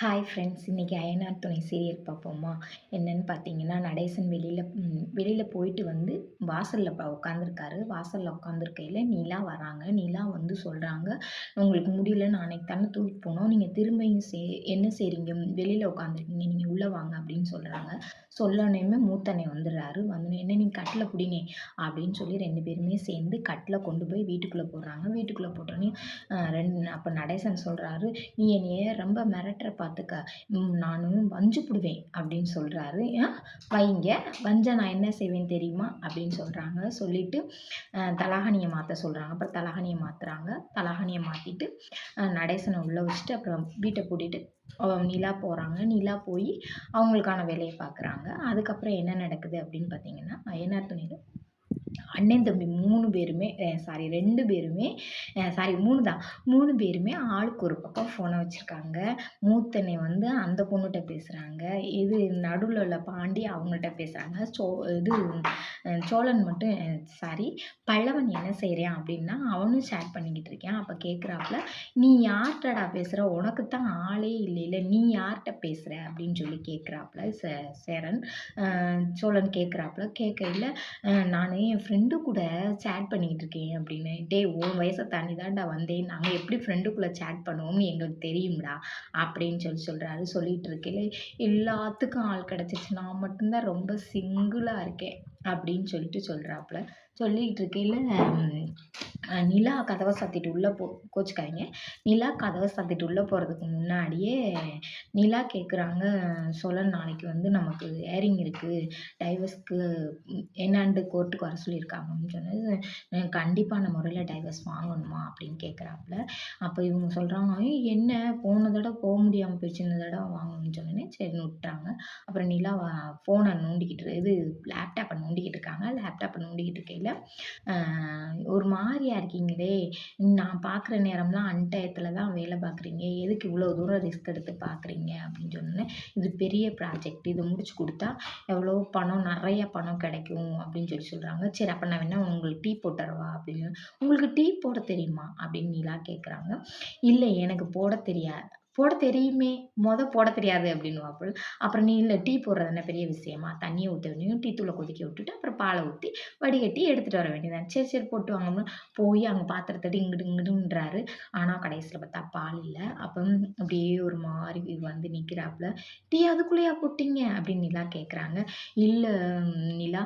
Hi friends இன்றைக்கி அயனார் துணை serial பார்ப்போமா? என்னன்னு பார்த்தீங்கன்னா நடேசன் வெளியில் வெளியில் போயிட்டு வந்து வாசலில் உட்காந்துருக்காரு வாசலில் உட்காந்துருக்கையில் நிலா வராங்க. நிலா வந்து சொல்கிறாங்க உங்களுக்கு முடியல நான் அன்னைக்கு தானே தூக்கிட்டு போனோம் நீங்கள் திரும்பியும் சே என்ன செய்கிறீங்க வெளியில் உட்காந்துருக்கீங்க நீங்கள் உள்ளே வாங்க அப்படின்னு சொல்கிறாங்க சொல்லணுமே மூத்தனை வந்துடுறாரு. வந்து என்ன நீ கட்டில் பிடிங்க அப்படின்னு சொல்லி ரெண்டு பேருமே சேர்ந்து கட்டில் கொண்டு போய் வீட்டுக்குள்ளே போடுறாங்க. வீட்டுக்குள்ளே போட்டோன்னே ரெண்டு அப்போ நடேசன் சொல்கிறாரு நீ என்னைய ரொம்ப மிரட்டுற பார்த்துக்க நானும் வஞ்சு பிடுவேன் அப்படின்னு சொல்கிறாரு வைங்க. வஞ்ச நான் என்ன செய்வேன் தெரியுமா? அப்படின்னு சொல்கிறாங்க சொல்லிவிட்டு தலாகணியை மாற்ற சொல்கிறாங்க அப்புறம் தலாகணியை மாற்றுறாங்க தலாகணியை மாற்றிட்டு நடேசனை உள்ளே வச்சுட்டு அப்புறம் வீட்டை கூட்டிகிட்டு நிலா போகிறாங்க நிலா போய் அவங்களுக்கான வேலையை பார்க்குறாங்க அதுக்கப்புறம் என்ன நடக்குது அப்படின்னு பார்த்தீங்கன்னா அயனார் துணியில் அண்ணன் தம்பி மூணு பேருமே சாரி ரெண்டு பேருமே சாரி மூணு தான். மூணு பேருமே ஆளுக்கு ஒரு பக்கம் ஃபோனை வச்சுருக்காங்க. மூத்தனை வந்து அந்த பொண்ணுகிட்ட பேசுகிறாங்க இது நடுவில் உள்ள பாண்டி அவங்கள்ட்ட பேசுகிறாங்க சோ இது சோழன் மட்டும் சாரி பல்லவன் என்ன செய்கிறான் அப்படின்னா அவனும் ஷேர் பண்ணிக்கிட்டு இருக்கேன். அப்போ கேட்குறாப்புல நீ யார்கிட்டடா பேசுகிற உனக்கு தான் ஆளே இல்லை இல்லை நீ யார்கிட்ட பேசுகிற அப்படின்னு சொல்லி கேட்குறாப்புல சே சேரன். சோழன் கேட்குறாப்புல கேட்கையில் நான் என் ஃப்ரெண்ட் ஃப்ரெண்டு கூட சேட் பண்ணிக்கிட்டு இருக்கேன் அப்படின்னு. டே உன் வயசை தாண்டி தான்டா வந்தேன். நாங்கள் எப்படி ஃப்ரெண்டுக்குள்ளே சேட் பண்ணுவோம்னு எங்களுக்கு தெரியும்டா அப்படின்னு சொல்லி சொல்கிறாரு சொல்லிகிட்டு இருக்கையில் எல்லாத்துக்கும் ஆள் கிடச்சிச்சு நான் மட்டும்தான் ரொம்ப சிங்கிளாக இருக்கேன் அப்படின்னு சொல்லிட்டு சொல்கிறாப்புல சொல்லிக்கிட்டு இருக்கையில் நிலா கதவை சாத்திட்டு உள்ளே போ கோச்சிக்காதீங்க. நிலா கதவை சாத்திட்டு உள்ளே போகிறதுக்கு முன்னாடியே நிலா கேட்குறாங்க சோழன் நாளைக்கு வந்து நமக்கு ஏரிங் இருக்குது டைவர்ஸ்க்கு என்னாண்டு கோர்ட்டுக்கு வர சொல்லியிருக்காங்கன்னு சொன்னது கண்டிப்பான முறையில் டைவர்ஸ் வாங்கணுமா அப்படின்னு கேட்குறாப்புல அப்போ இவங்க சொல்கிறாங்க என்ன? போன தடவை போக முடியாமல் போயிடுச்சு இந்த தடவை வாங்கணும்னு சொன்னோன்னே சரின்னு விட்டுறாங்க அப்புறம் நிலா ஃபோனை நோண்டிக்கிட்டு இது லேப்டாப்பை நோண்டிக்கிட்டு இருக்காங்க. லேப்டாப்பை நோண்டிக்கிட்டு இருக்கையில் ஒரு மாதிரி மாதிரியா இருக்கீங்களே? நான் பார்க்குற நேரம்லாம் அன்டயத்தில் தான் வேலை பார்க்குறீங்க எதுக்கு இவ்வளோ தூரம் ரிஸ்க் எடுத்து பார்க்குறீங்க அப்படின்னு சொன்னேன் இது பெரிய ப்ராஜெக்ட் இதை முடிச்சு கொடுத்தா எவ்வளோ பணம் நிறைய பணம் கிடைக்கும் அப்படின்னு சொல்லி சொல்கிறாங்க சரி அப்போ நான் வேணா உங்களுக்கு டீ போட்டுறவா அப்படின்னு. உங்களுக்கு டீ போட தெரியுமா? அப்படின்னு நீலா கேட்குறாங்க இல்லை எனக்கு போட தெரியாது. போட தெரியுமே. மொதல் போட தெரியாது அப்படின்னுவாப்புல. அப்புறம் நீ இல்லை டீ போடுறது என்ன பெரிய விஷயமா? தண்ணியை ஊற்ற வேண்டியும் டீ தூளை கொதிக்க விட்டுட்டு அப்புறம் பாலை ஊற்றி வடிகட்டி எடுத்துகிட்டு வர வேண்டியதான் சரி சரி போட்டு வாங்கன்னு போய் அங்கே பாத்திரத்தடி இங்கிட்டு இங்கிட்டுன்றாரு. ஆனால் கடைசியில் பார்த்தா பால் இல்லை. அப்போ அப்படியே ஒரு மாதிரி வந்து நிற்கிறாப்புல டீ அதுக்குள்ளேயா போட்டிங்க? அப்படின்னு நிலா கேட்குறாங்க இல்லை நிலா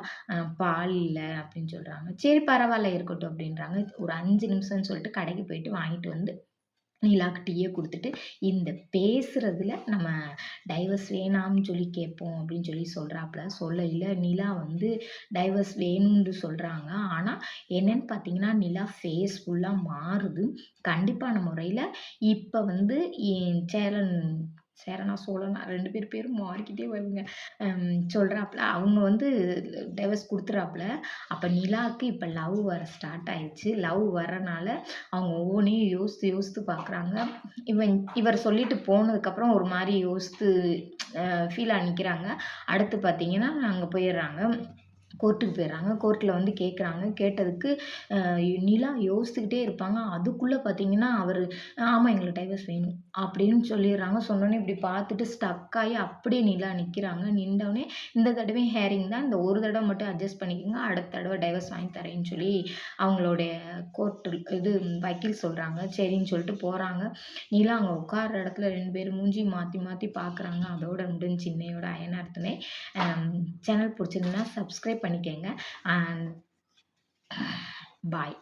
பால் இல்லை அப்படின்னு சொல்கிறாங்க சரி பரவாயில்ல இருக்கட்டும் அப்படின்றாங்க. ஒரு அஞ்சு நிமிஷம்னு சொல்லிட்டு கடைக்கு போயிட்டு வாங்கிட்டு வந்து நிலாக்கு டீயை கொடுத்துட்டு இந்த பேசுகிறதுல நம்ம டைவர்ஸ் வேணாம்னு சொல்லி கேட்போம் அப்படின்னு சொல்லி சொல்கிறாப்புல சொல்லையில் நிலா வந்து டைவர்ஸ் வேணும்னு சொல்கிறாங்க ஆனால் என்னன்னு பார்த்தீங்கன்னா நிலா ஃபேஸ் ஃபுல்லாக மாறுது. கண்டிப்பான முறையில் இப்போ வந்து சேரன் சேரனா சோழனா ரெண்டு பேர் பேரும் மாறிக்கிட்டே வருங்க. சொல்கிறாப்புல அவங்க வந்து டைவர்ஸ் கொடுத்துறாப்புல அப்போ நிலாவுக்கு இப்போ லவ் வர ஸ்டார்ட் ஆயிடுச்சு. லவ் வரனால அவங்க ஒவ்வொன்றையும் யோசித்து யோசித்து பார்க்குறாங்க இவன் இவர் சொல்லிட்டு போனதுக்கப்புறம் ஒரு மாதிரி யோசித்து ஃபீலாக நிற்கிறாங்க அடுத்து பார்த்தீங்கன்னா அங்கே போயிடுறாங்க. கோர்ட்டுக்கு போயிடுறாங்க. கோர்ட்டில் வந்து கேட்குறாங்க கேட்டதுக்கு நிலா யோசிச்சுக்கிட்டே இருப்பாங்க. அதுக்குள்ளே பார்த்தீங்கன்னா அவர் ஆமாம் எங்களுக்கு டைவர்ஸ் வேணும். அப்படின்னு சொல்லிடுறாங்க. சொன்னோன்னே இப்படி பார்த்துட்டு ஸ்டக் ஆகி அப்படியே நிலா நிற்கிறாங்க நின்றவுடனே இந்த தடவை ஹேரிங் தான். இந்த ஒரு தடவை மட்டும் அட்ஜஸ்ட் பண்ணிக்கோங்க. அடுத்த தடவை டைவர்ஸ் வாங்கி தரேன்னு சொல்லி அவங்களுடைய கோர்ட்டு இது வக்கீல் சொல்கிறாங்க சரின்னு சொல்லிட்டு போகிறாங்க நிலா அங்கே உட்கார இடத்துல ரெண்டு பேரும் மூஞ்சி மாற்றி மாற்றி பார்க்குறாங்க அதோட முடிஞ்சு இன்னையோட அயனார்த்தனே சேனல் பிடிச்சிருந்தா சப்ஸ்கிரைப் பண்ணிக்கோங்க. And bye